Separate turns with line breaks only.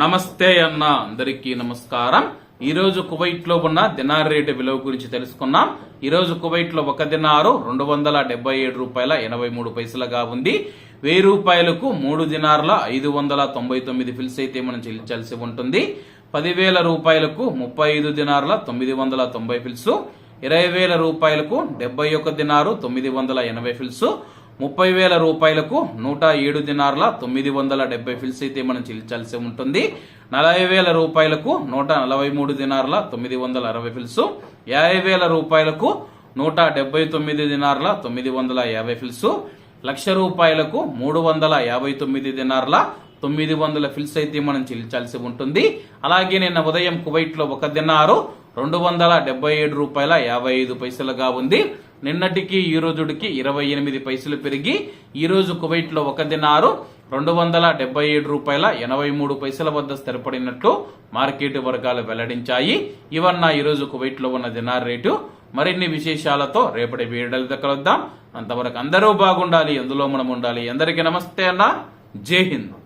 నమస్తే అన్న అందరికీ నమస్కారం. ఈరోజు కువైట్లో కువైట్లో ఉన్న దినార్ రేటు విలువ గురించి తెలుసుకున్నాం. ఈరోజు కువైట్లో కువైట్లో ఒక దినారు రెండు వందల డెబ్బై ఏడు రూపాయల ఎనభై మూడు పైసలుగా ఉంది. వెయ్యి రూపాయలకు మూడు దినార్ల ఐదు వందల తొంభై తొమ్మిది ఫిల్స్ అయితే మనం చెల్లించాల్సి ఉంటుంది. పదివేల రూపాయలకు ముప్పై ఐదు దినార్ల తొమ్మిది వందల తొంభై ఫిల్స్. ఇరవై వేల రూపాయలకు డెబ్బై ఒక దినారు తొమ్మిది వందల ఎనభై ఫిల్స్. ముప్పై వేల రూపాయలకు నూట ఏడు దినార్ల తొమ్మిది వందల డెబ్బై ఫిల్స్ అయితే మనం చెల్లించాల్సి ఉంటుంది. నలభై వేల రూపాయలకు నూట నలభై మూడు దినార్ల తొమ్మిది వందల అరవై ఫిల్స్. యాభై వేల రూపాయలకు నూట డెబ్బై తొమ్మిది దినార్ల తొమ్మిది వందల యాభై ఫిల్స్. లక్ష రూపాయలకు మూడు వందల యాభై తొమ్మిది దినార్ల తొమ్మిది వందల ఫిల్స్ అయితే మనం చెల్లించాల్సి ఉంటుంది. అలాగే నిన్న ఉదయం కువైట్లో ఒక దినారు రెండు వందల డెబ్బై ఏడు రూపాయల యాభై ఐదు పైసలుగా ఉంది. నిన్నటికి ఈ రోజుడికి ఇరవై ఎనిమిది పైసలు పెరిగి ఈ రోజు కువైట్లో ఒక దినారు రెండు వందల డెబ్బై ఏడు రూపాయల ఎనభై మూడు పైసల వద్ద స్థిరపడినట్లు మార్కెట్ వర్గాలు వెల్లడించాయి. ఇవన్న ఈ రోజు కువైట్లో ఉన్న దినార్ రేటు. మరిన్ని విశేషాలతో రేపటి వీడియోలు కలుద్దాం. అంతవరకు అందరూ బాగుండాలి అందులో మనం ఉండాలి. అందరికీ నమస్తే అన్న. జై హింద్.